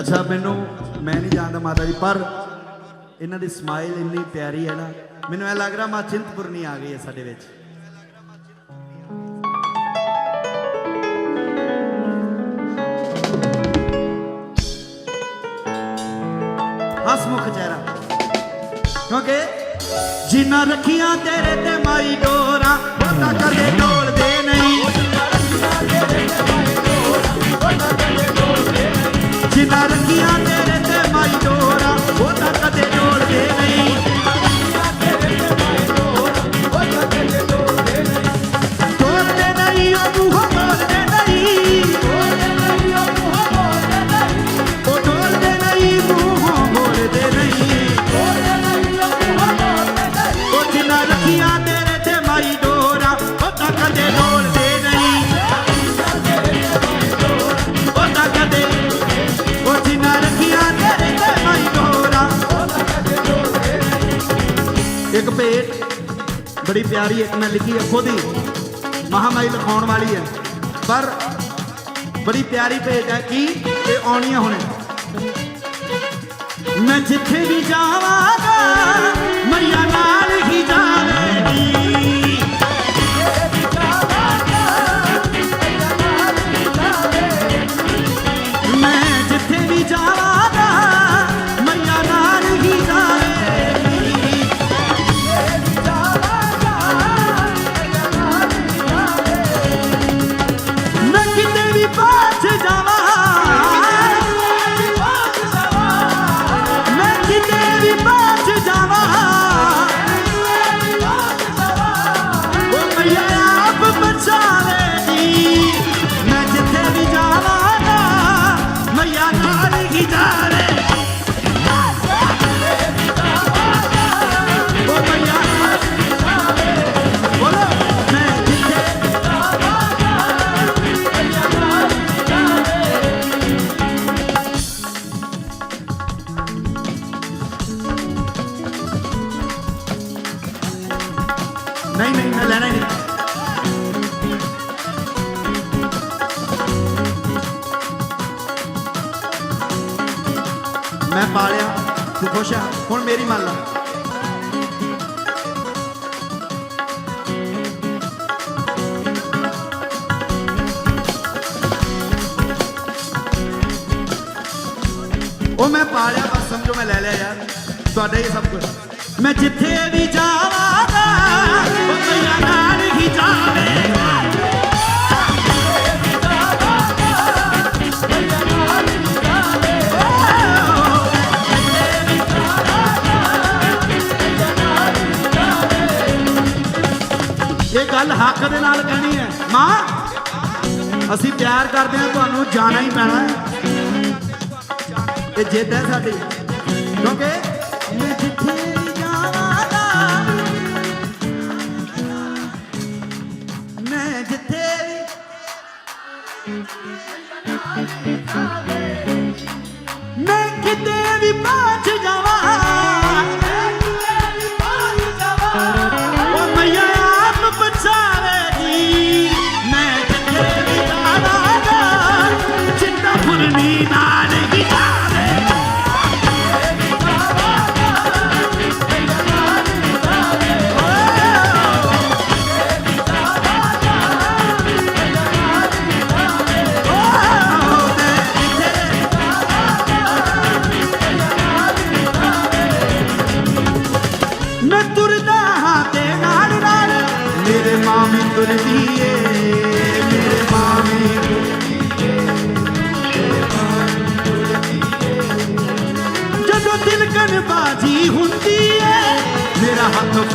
ਅੱਛਾ, ਮੈਨੂੰ, ਮੈਂ ਨਹੀਂ ਜਾਣਦਾ ਮਾਤਾ ਜੀ, ਪਰ ਇਹਨਾਂ ਦੀ ਸਮਾਈਲ ਇੰਨੀ ਪਿਆਰੀ ਹੈ ਨਾ, ਮੈਨੂੰ ਐ ਲੱਗ ਰਿਹਾ ਮਾਂ ਚਿੰਤਪੁਰਨੀ ਆ ਗਈ ਹੈ ਸਾਡੇ ਵਿੱਚ। ਹਸਮੁਖ ਚਿਹਰਾ। ਕਿਉਂਕਿ ਜਿੰਨਾ ਰੱਖੀਆਂ ਤੇਰੇ ਤੇ ਮਾਈ ਡੋਰਾ ਉਹਦਾ ਕਦੇ ਡੋਲਦੇ ਨਹੀਂ ਰੱਖੀਆਂ ਤੇਰੇ ਤੇ ਮਾਈ ਡੋਰਾ ਉਹਦਾ ਕਦੇ ਬੜੀ ਪਿਆਰੀ ਇੱਕ ਮੈਂ ਲਿਖੀ ਹੈ ਖੁਦ ਹੀ। ਮਹਾਮਾਈ ਲਿਖਾਉਣ ਵਾਲੀ ਹੈ। ਪਰ ਬੜੀ ਪਿਆਰੀ ਭੇਟ ਹੈ ਕੀ ਆਉਣੀ ਆਉਣੀਆਂ ਹੁਣੇ ਮੈਂ ਜਿੱਥੇ ਵੀ ਜਾਵਾਂਗਾ ਖੁਸ਼ ਆ, ਹੁਣ ਮੇਰੀ ਮੰਨ ਲਾ ਉਹ ਮੈਂ ਪਾਲਿਆ, ਬਸ ਸਮਝੋ ਮੈਂ ਲੈ ਲਿਆ ਯਾਰ। ਤੁਹਾਡਾ ਹੀ ਸਭ ਕੁਝ ਮੈਂ ਜਿੱਥੇ ਵੀ ਜਾਵਾਂਗਾ ਉਹ ਮੇਰਾ ਦੇ ਨਾਲ ਕਹਿਣੀ ਹੈ, ਮਾਂ, ਅਸੀਂ ਪਿਆਰ ਕਰਦੇ ਹਾਂ, ਤੁਹਾਨੂੰ ਜਾਣਾ ਹੀ ਪੈਣਾ ਹੈ। ਇਹ ਜਿੱਦ ਹੈ ਸਾਡੀ। ਕਿਉਂਕਿ ਮੈਂ ਜਿੱਥੇ ਵੀ ਜਾਵਾਂਗਾ ਮੈਂ ਜਿੱਥੇ ਵੀ ਮੈਂ ਕਿਤੇ ਵੀ ਪਹੁੰਚ ਜਾਵਾਂ।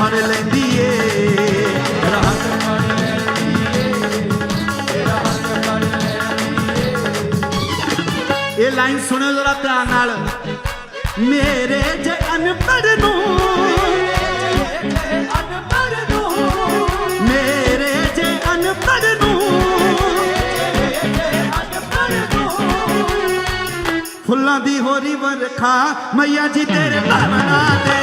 ਹੱਥ ਲੈਂਦੀ ਏ ਮੇਰਾ ਹੱਥ ਲੈਂਦੀ ਏ ਇਹ ਲਾਈਨ ਸੁਣਿਓ ਜ਼ਰਾ ਧਿਆਨ ਨਾਲ। ਮੇਰੇ ਜੇ ਅਨਪੜ੍ਹ ਨੂੰ, ਮੇਰੇ ਜੇ ਅਨਪੜ੍ਹ ਨੂੰ, ਫੁੱਲਾਂ ਦੀ ਹੋਰੀ ਵਰਖਾ, ਮਈਆ ਜੀ ਤੇਰੇ ਭਾਵਨਾ ਦੇ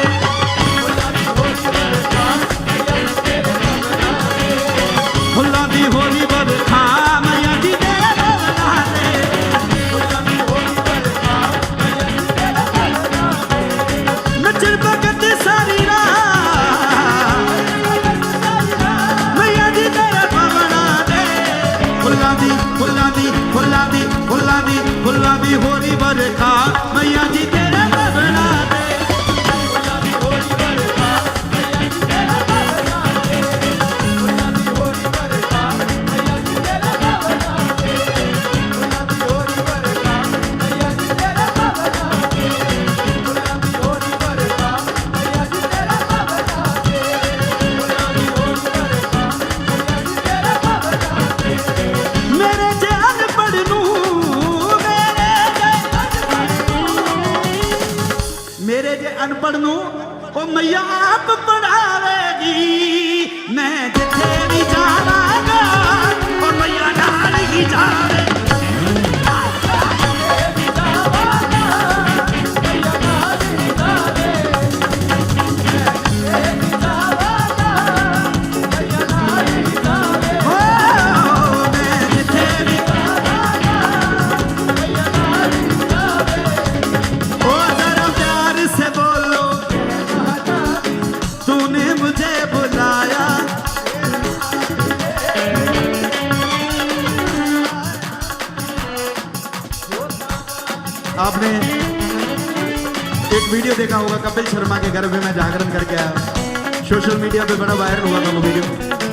ਦੀ ਫੁੱਲਾਂ ਦੀ ਹੋਰੀ ਬਰਖਾ ਮਈਆਂ ਜੀ ਮੇਰੇ ਜੇ ਅਨਪੜ ਨੂੰ ਉਹ ਮਈਆ ਆਪ ਪੜਾਵੇਗੀ। ਮੈਂ ਜਿੱਥੇ ਵੀ ਜਾਵਾਂਗਾ, ਉਹ ਮਈਆ ਨਾਲ ਹੀ ਜਾਵੇ आपने एक वीडियो देखा होगा कपिल शर्मा के घर में मैं जागरण करके आया सोशल मीडिया पे बड़ा वायरल हुआ था वो वीडियो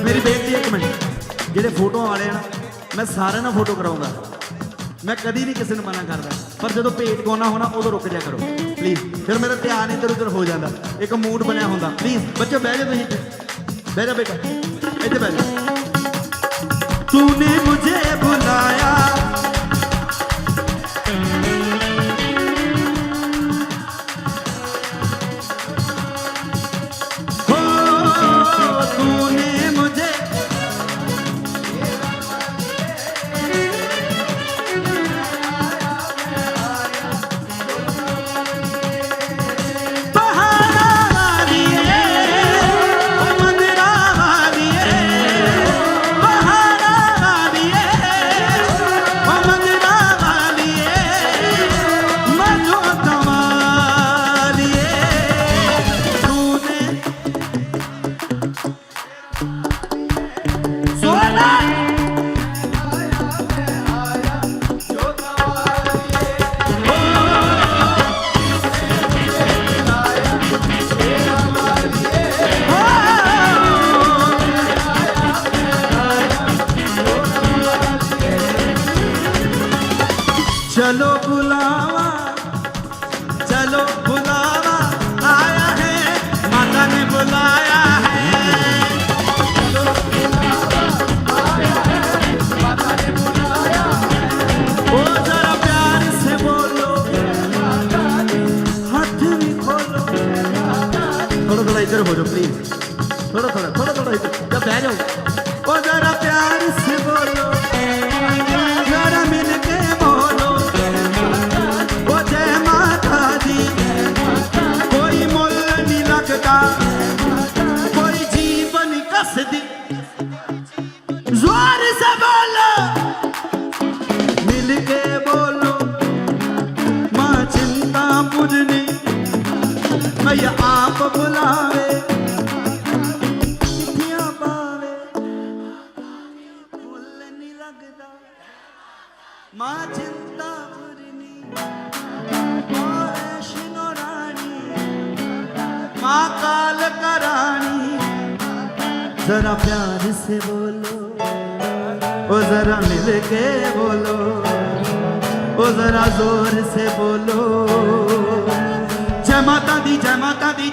मेरी बेनती है एक मिनट ਜਿਹੜੇ ਫੋਟੋਆਂ ਵਾਲੇ ਆ ਨਾ ਮੈਂ ਸਾਰਿਆਂ ਨਾਲ ਫੋਟੋ ਕਰਾਉਂਗਾ ਮੈਂ ਕਦੀ ਨਹੀਂ ਕਿਸੇ ਨੂੰ ਮਨਾ ਕਰਦਾ ਪਰ ਜਦੋਂ ਭੇਟ ਗਾਉਣਾ ਹੋਣਾ ਉਦੋਂ ਰੁਕ ਜਾ ਕਰੋ ਪਲੀਜ਼ ਫਿਰ ਮੇਰਾ ਧਿਆਨ ਇੱਧਰ ਉੱਧਰ ਹੋ ਜਾਂਦਾ ਇੱਕ ਮੂਡ ਬਣਿਆ ਹੁੰਦਾ ਪਲੀਜ਼ ਬੱਚੋ ਬਹਿ ਜਾ ਤੁਸੀਂ ਇੱਥੇ ਬਹਿ ਜਾ ਬੇਟਾ ਇੱਥੇ ਬਹਿ ਜਾ ਤੂਨੇ ਮੁਝੇ ਬੁਲਾਇਆ चलो बुलावा आया है माता ने बुलाया है ओ जरा प्यार से बोलो हाथ भी खोलो थोड़ा थोड़ा इधर हो जाओ प्लीज थोड़ा थोड़ा थोड़ा थोड़ा इधर जब बह जाओ ओ जरा प्यार से ਕੋਈ ਆਪ ਬੁਲਾਵੇ। ਕਿੱਥੀਆਂ ਪਾਵੇ। ਮੁੱਲ ਨਹੀਂ ਲੱਗਦਾ। ਮਾਂ ਚਿੰਤਾ ਪੁਰਨੀ ਮਾਰੇ ਸ਼ਿਨੋ ਰਾਣੀ। ਮਾਂ ਕਾਲ ਕਰਾਣੀ। ਜ਼ਰਾ ਪਿਆਰ ਸੇ ਬੋਲੋ। ਉਹ ਜ਼ਰਾ ਮਿਲ ਕੇ ਬੋਲੋ। ਉਹ ਜ਼ਰਾ ਜ਼ੋਰ ਸੇ ਬੋਲੋ। ਮਾਤਾ ਦੀ ਜੈ ਮਾਤਾ ਦੀ